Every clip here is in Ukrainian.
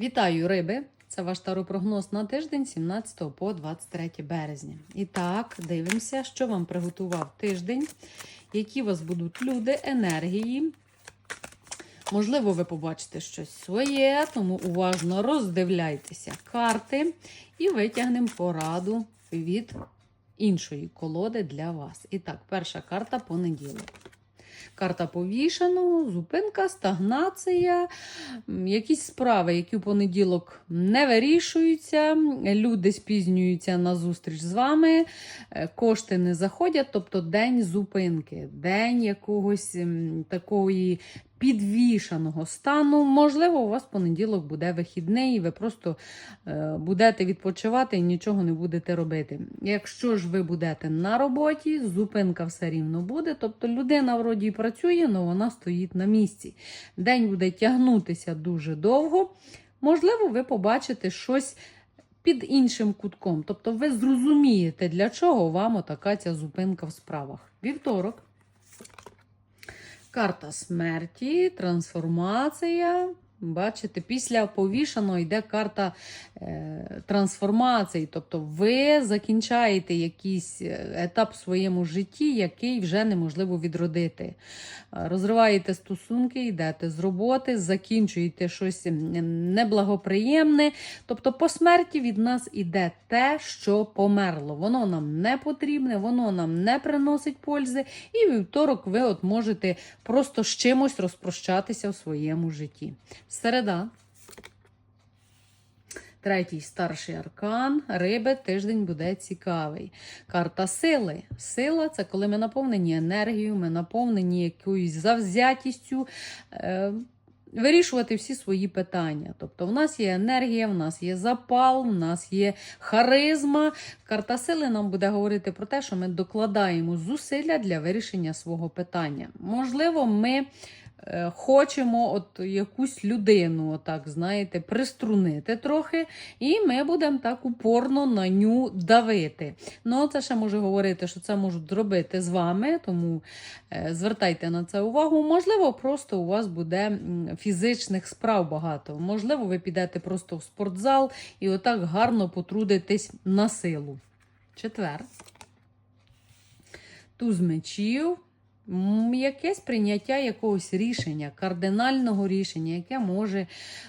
Вітаю, риби! Це ваш таропрогноз на тиждень 17 по 23 березня. І так, дивимося, що вам приготував тиждень, які у вас будуть люди, енергії. Можливо, ви побачите щось своє, тому уважно роздивляйтеся карти і витягнемо пораду від іншої колоди для вас. І так, перша карта понеділок. Карта повішеного, зупинка, стагнація, якісь справи, які в понеділок не вирішуються, люди спізнюються на зустріч з вами, е, кошти не заходять, тобто день зупинки, день якогось такої підвішаного стану. Можливо, у вас понеділок буде вихідний, і ви просто е, будете відпочивати і нічого не будете робити. Якщо ж ви будете на роботі, зупинка все рівно буде. Тобто людина вроді працює, але вона стоїть на місці. День буде тягнутися дуже довго. Можливо, ви побачите щось. Під іншим кутком. Тобто ви зрозумієте, для чого вам отака ця зупинка в справах. Вівторок. Карта смерті, трансформація. Бачите, після повішаного йде карта е, трансформації. Тобто ви закінчаєте якийсь е, етап в своєму житті, який вже неможливо відродити. Е, Розриваєте стосунки, йдете з роботи, закінчуєте щось неблагоприємне. Тобто, по смерті від нас іде те, що померло. Воно нам не потрібне, воно нам не приносить пользи. І вівторок ви от можете просто з чимось розпрощатися в своєму житті. Середа. Третій старший аркан. Риби тиждень буде цікавий. Карта сили. Сила це коли ми наповнені енергією, ми наповнені якоюсь завзятістю. Е, Вирішувати всі свої питання. Тобто, в нас є енергія, в нас є запал, в нас є харизма. Карта сили нам буде говорити про те, що ми докладаємо зусилля для вирішення свого питання. Можливо, ми хочемо от якусь людину, отак, знаєте, приструнити трохи, і ми будемо так упорно на ню давити. Ну, це ще може говорити, що це можуть зробити з вами, тому е, звертайте на це увагу. Можливо, просто у вас буде фізичних справ багато. Можливо, ви підете просто в спортзал і отак гарно потрудитесь на силу. Четвер. Туз мечів. Якесь прийняття якогось рішення, кардинального рішення, яке може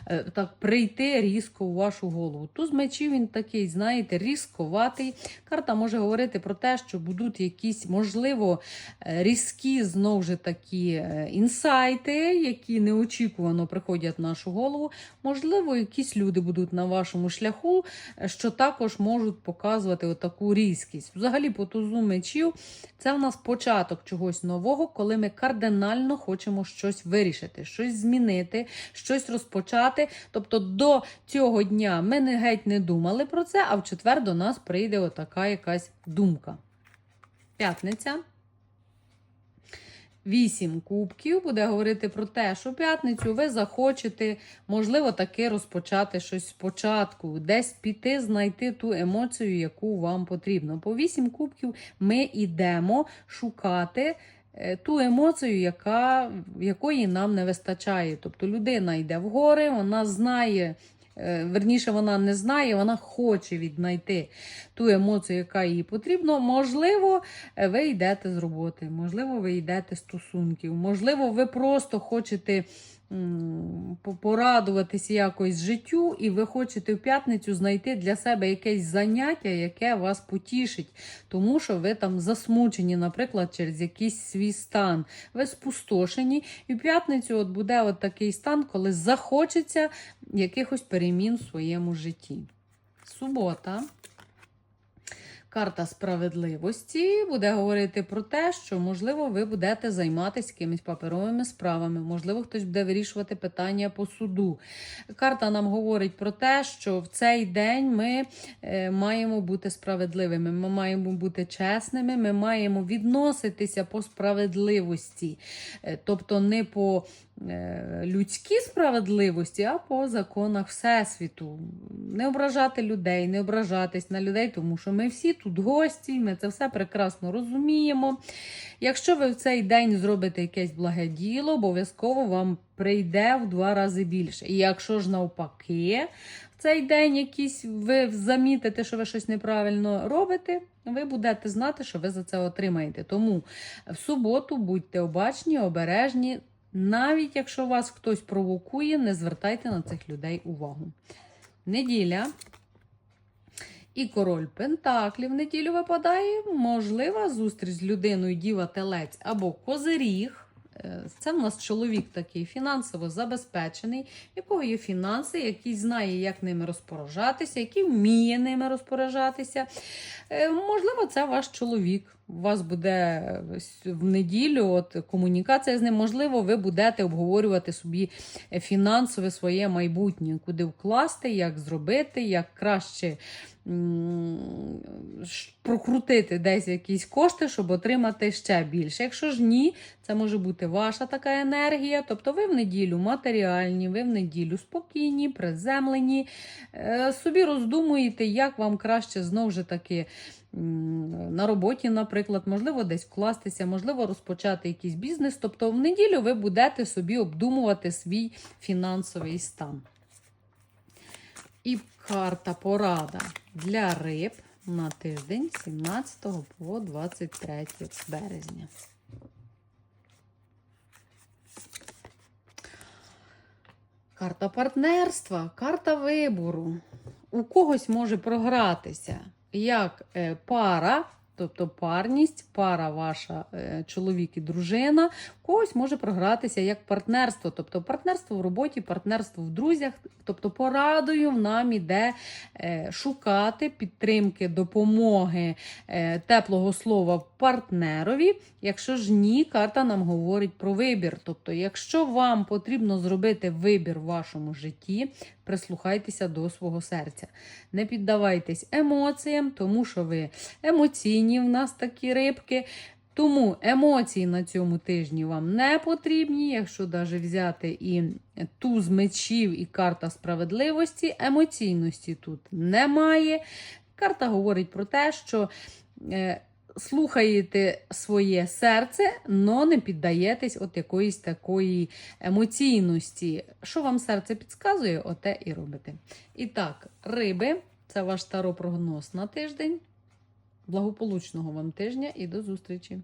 е, так прийти різко у вашу голову. Туз мечів він такий, знаєте, різковатий. Карта може говорити про те, що будуть якісь, можливо, е, різкі знову ж такі е, інсайти, які неочікувано приходять в нашу голову. Можливо, якісь люди будуть на вашому шляху, що також можуть показувати отаку різкість. Взагалі, по тузу мечів це в нас початок чогось нового, коли ми кардинально хочемо щось вирішити, щось змінити, щось розпочати. Тобто до цього дня ми не геть не думали про це, а в четвер до нас прийде отака якась думка. П'ятниця. Вісім кубків буде говорити про те, що п'ятницю ви захочете, можливо, таки розпочати щось спочатку, десь піти, знайти ту емоцію, яку вам потрібно. По вісім кубків ми йдемо шукати ту емоцію, яка, якої нам не вистачає. Тобто людина йде в гори, вона знає. е, Верніше, вона не знає, вона хоче віднайти ту емоцію, яка їй потрібна. Можливо, е, ви йдете з роботи, можливо, ви йдете з стосунків, можливо, ви просто хочете порадуватися якось життю, і ви хочете в п'ятницю знайти для себе якесь заняття, яке вас потішить, тому що ви там засмучені, наприклад, через якийсь свій стан. Ви спустошені, і в п'ятницю от буде от такий стан, коли захочеться якихось перемін в своєму житті. Субота. Карта справедливості буде говорити про те, що, можливо, ви будете займатися якимись паперовими справами, можливо, хтось буде вирішувати питання по суду. Карта нам говорить про те, що в цей день ми е, маємо бути справедливими, ми маємо бути чесними, ми маємо відноситися по справедливості, Е, тобто не по людській справедливості, а по законах Всесвіту. Не ображати людей, не ображатись на людей, тому що ми всі тут гості, ми це все прекрасно розуміємо. Якщо ви в цей день зробите якесь благе діло, обов'язково вам прийде в два рази більше. І якщо ж навпаки, в цей день якийсь ви замітите, що ви щось неправильно робите, ви будете знати, що ви за це отримаєте. Тому в суботу будьте обачні, обережні. Навіть якщо вас хтось провокує, не звертайте на цих людей увагу. Неділя. І король Пентаклів в неділю випадає. Можлива зустріч з людиною діва телець або козиріг. Е, Це в нас чоловік такий фінансово забезпечений, якого є фінанси, який знає, як ними розпоряджатися, який вміє ними розпоряджатися. Е, Можливо, це ваш чоловік. У вас буде в неділю от, комунікація з ним. Можливо, ви будете обговорювати собі фінансове своє майбутнє, куди вкласти, як зробити, як краще прокрутити десь якісь кошти, щоб отримати ще більше. Якщо ж ні, це може бути ваша така енергія. Тобто ви в неділю матеріальні, ви в неділю спокійні, приземлені, е, собі роздумуєте, як вам краще знову ж таки. На роботі, наприклад, можливо, десь вкластися, можливо, розпочати якийсь бізнес. Тобто, в неділю ви будете собі обдумувати свій фінансовий стан. І карта порада для риб на тиждень 17 по 23 березня. Карта партнерства, карта вибору. У когось може програтися як е, пара, тобто парність, пара ваша е, чоловік і дружина. Когось може програтися як партнерство, тобто партнерство в роботі, партнерство в друзях. Тобто порадою нам іде е, шукати підтримки, допомоги, теплого слова партнерові. Якщо ж ні, карта нам говорить про вибір. Тобто, якщо вам потрібно зробити вибір в вашому житті, прислухайтеся до свого серця. Не піддавайтесь емоціям, тому що ви емоційні в нас такі рибки. Тому емоції на цьому тижні вам не потрібні. Якщо навіть взяти і туз мечів, і карта справедливості, емоційності тут немає. Карта говорить про те, що е, слухаєте своє серце, але не піддаєтесь от якоїсь такої емоційності. Що вам серце підказує, оте і робите. І так, риби, це ваш старопрогноз на тиждень. Благополучного вам тижня і до зустрічі!